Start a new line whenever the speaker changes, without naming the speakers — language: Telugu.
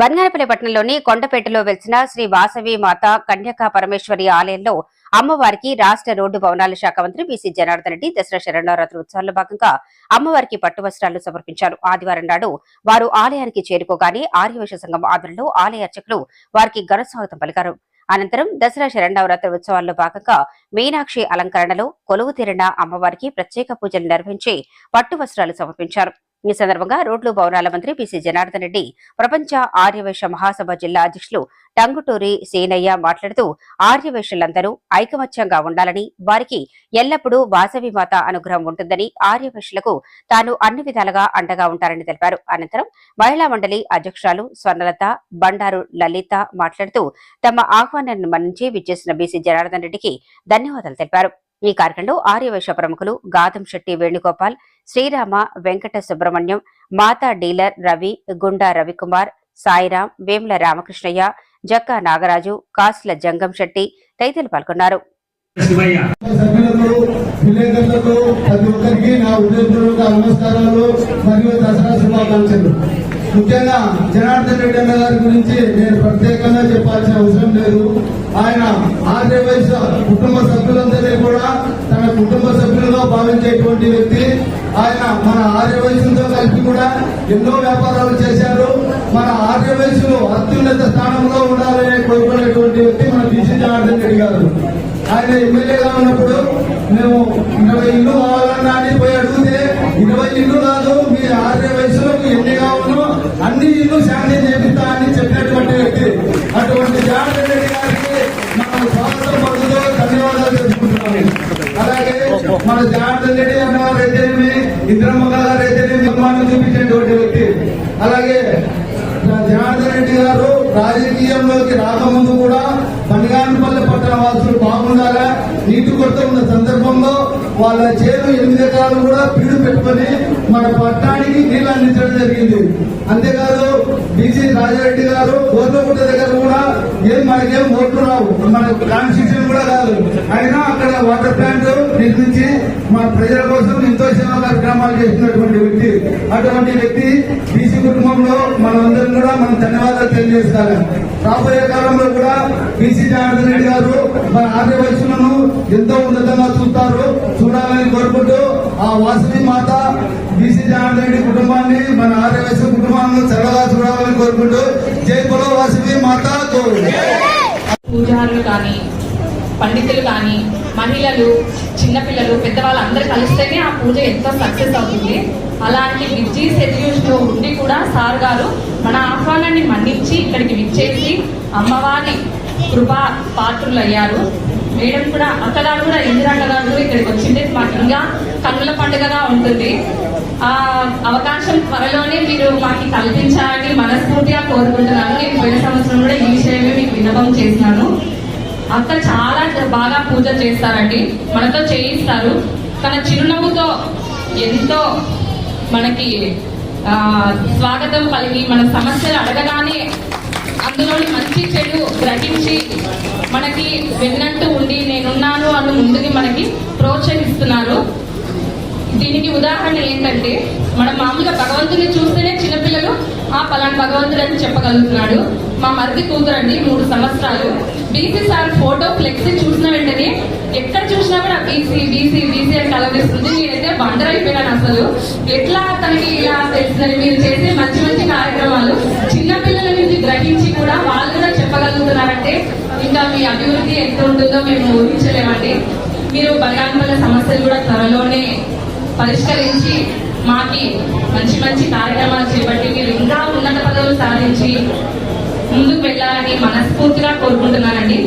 బంగారపల్లి పట్టణంలోని కొండపేటలో వెలిసిన శ్రీ వాసవి మాత కన్యకా పరమేశ్వరి ఆలయంలో అమ్మవారికి రాష్ట్ర రోడ్డు భవనాల శాఖ మంత్రి బీసీ జనార్దన్ రెడ్డి దసరా శరణారాత్రి ఉత్సవాల్లో భాగంగా అమ్మవారికి పట్టు వస్త్రాలు సమర్పించారు. ఆదివారం నాడు వారు ఆలయానికి చేరుకోగానే ఆర్యవేశ సంఘం ఆధ్వర్యంలో ఆలయ అర్చకులు వారికి ఘన స్వాగతం పలికారు. అనంతరం దసరా శరణవరాత్రి ఉత్సవాల్లో భాగంగా మీనాక్షి అలంకరణలో కొలువు తీరిన అమ్మవారికి ప్రత్యేక పూజలు నిర్వహించి పట్టు వస్త్రాలు సమర్పించారు. ఈ సందర్భంగా రోడ్లు భవనాల మంత్రి పిసి జనార్దన్ రెడ్డి ప్రపంచ ఆర్యవేశ మహాసభ జిల్లా అధ్యక్షులు టంగుటూరి సేనయ్య మాట్లాడుతూ ఆర్యవేశులందరూ ఐకమత్యంగా ఉండాలని వారికి ఎల్లప్పుడూ వాసవి మాత అనుగ్రహం ఉంటుందని ఆర్యవేశులకు తాను అన్ని విధాలుగా అండగా ఉంటారని తెలిపారు. అనంతరం మహిళా మండలి అధ్యక్షురాలు స్వర్ణలత బండారు లలిత మాట్లాడుతూ తమ ఆహ్వానాన్ని మన్నించి విచ్చేసిన బీసీ జనార్దన్ రెడ్డికి ధన్యవాదాలు తెలిపారు. ఈ కార్యక్రమంలో ఆర్యవైశ్య ప్రముఖులు గాదం శెట్టి వేణుగోపాల్ శ్రీరామ వెంకట సుబ్రహ్మణ్యం మాతా డీలర్ రవి గుండా రవికుమార్ సాయిరాం వేముల రామకృష్ణయ్య జక్కా నాగరాజు కాసుల జంగం శెట్టి తదితరులు పాల్గొన్నారు.
విలేకరులకు ప్రతి ఒక్కరికి నా ఉదయపూర్వక నమస్కారాలు మరియు దసరా శుభాకాంక్షలు ముఖ్యంగా జనార్దన్ రెడ్డి అన్న గారి గురించి నేను ప్రత్యేకంగా చెప్పాల్సిన అవసరం లేదు. ఆయన ఆర్యవైశ్య కుటుంబ సభ్యులందరినీ కుటుంబ సభ్యులుగా భావించేటువంటి వ్యక్తి ఆయన మన ఆర్య వయసుతో కలిపి కూడా ఎన్నో వ్యాపారాలు చేశారు. మన ఆర్య వయసులో అత్యున్నత స్థానంలో ఉండాలని కోరుకునేటువంటి వ్యక్తి మన బీసీ జనార్దన్ రెడ్డి గారు. ఆయన ఎమ్మెల్యేగా ఉన్నప్పుడు మేము ఇరవై ఇల్లు కావాలన్నా అని పోయి అడిగితే ఇరవై ఇల్లు కాదు మీ ఆర్య వయసులో మీ ఎన్ని కావాలో అన్ని ఇల్లు శాంక్షన్ చేపిస్తా అని చెప్పినటువంటి వ్యక్తి. అటువంటి జనార్దన్ రెడ్డి గారికి మనం స్వాగతం పలుకుతూ ధన్యవాదాలు మన జనార్దన్ రెడ్డి అన్నవారు అయితేనేమి ఇంద్రమ్మ గారు అయితేనేమి అభిమానం చూపించేటువంటి వ్యక్తి. అలాగే జనార్దన్ రెడ్డి గారు రాజకీయంలోకి రాకముందు కూడా పనిగానిపల్లి పట్టణ వాసులు బాగుండాలా? నీటి కొరత ఉన్న సందర్భంలో వాళ్ళ చేను ఎనిమిది ఎకరాలు కూడా పీడు పెట్టుకొని మన పట్టణానికి నీళ్ళు అందించడం జరిగింది. అంతేకాదు బీసీ రాజారెడ్డి గారు గోర్లగుట్ట దగ్గర కూడా ఏం మనకేం ఓట్లు రావు. మన కాన్స్టిట్యూషన్ కూడా కాదు. అయినా అక్కడ వాటర్ ప్లాంట్ నిర్మించి మన ప్రజల కోసం ఎంతో సేవా కార్యక్రమాలు చేసినటువంటి వ్యక్తి. అటువంటి వ్యక్తి బీసీ కుటుంబంలో మనందరం కూడా మనం ధన్యవాదాలు తెలియజేస్తాను. రాబోయే కాలంలో కూడా బీసీ జనార్దన్ రెడ్డి గారు మన ఆర్య వయసులను ఎంతో ఉన్నతంగా చూస్తారు. చూడాలని కోరుకుంటూ ఆ వాసుని మాత బీసీ రెడ్డి కుటుంబాన్ని మన ఆర్యవేశ వయసు కుటుంబాన్ని చల్లగా చూడాలని కోరుకుంటూ జై పొలో వాసవి మాత
పూజారులు కానీ పండితులు కానీ మహిళలు చిన్నపిల్లలు పెద్దవాళ్ళు అందరూ కలిస్తేనే ఆ పూజ ఎంతో సక్సెస్ అవుతుంది. అలాంటి విజ్జీ సెడ్యూల్స్లో ఉండి కూడా సార్ గారు మన ఆహ్వానాన్ని మన్నించి ఇక్కడికి విచ్చేసి అమ్మవారి కృపా పాత్రులు అయ్యారు మేడం కూడా అక్కగారు కూడా ఇందిరాక్క ఇక్కడికి వచ్చింది మాకు ఇంకా కన్నుల పండుగగా ఉంటుంది. ఆ అవకాశం త్వరలోనే మీరు మాకు కల్పించాలని మనస్ఫూర్తిగా కోరుకుంటున్నాను. నేను పోయిన సంవత్సరం కూడా ఈ విషయమే మీకు విన్నపం చేసినాను. అక్క చాలా బాగా పూజ చేస్తారండి. మనతో చేయిస్తారు. తన చిరునవ్వుతో ఎంతో మనకి స్వాగతం కలిగి మన సమస్యలు అడగగానే మనకి విన్నట్టు ఉండి నేనున్నాను అని ముందుకి మనకి ప్రోత్సహిస్తున్నారు. దీనికి ఉదాహరణ ఏంటంటే మనం మామూలుగా భగవంతుని చూస్తేనే చిన్నపిల్లలు ఆ పలానా భగవంతుడు అని చెప్పగలుగుతున్నాడు. మా మరిది కూతురండి మూడు సంవత్సరాలు. బీసీ సార్ ఫోటో ఫ్లెక్సీ చూసిన వెంటనే ఎక్కడ చూసినా కూడా బీసీ బీసీ బీసీ అని కలవిస్తుంది నేనైతే బండర్ అయిపోయాను అసలు. ఎట్లా తనకి ఇలా తెలిసిందని మీరు చేసే మంచి మంచి కార్యక్రమాలు చిన్నపిల్లల నుంచి గ్రహించి కూడా వాళ్ళు కూడా చెప్పగలుగుతున్నారంటే మీ అభివృద్ధి ఎంత ఉంటుందో మేము ఊహించలేమండి. మీరు బలగాన్పల్ల సమస్యలు కూడా త్వరలోనే పరిష్కరించి మాకి మంచి మంచి కార్యక్రమాలు చేపట్టి మీరు ఇంకా ఉన్నత పదవులు సాధించి ముందుకు వెళ్ళాలని మనస్ఫూర్తిగా కోరుకుంటున్నానండి.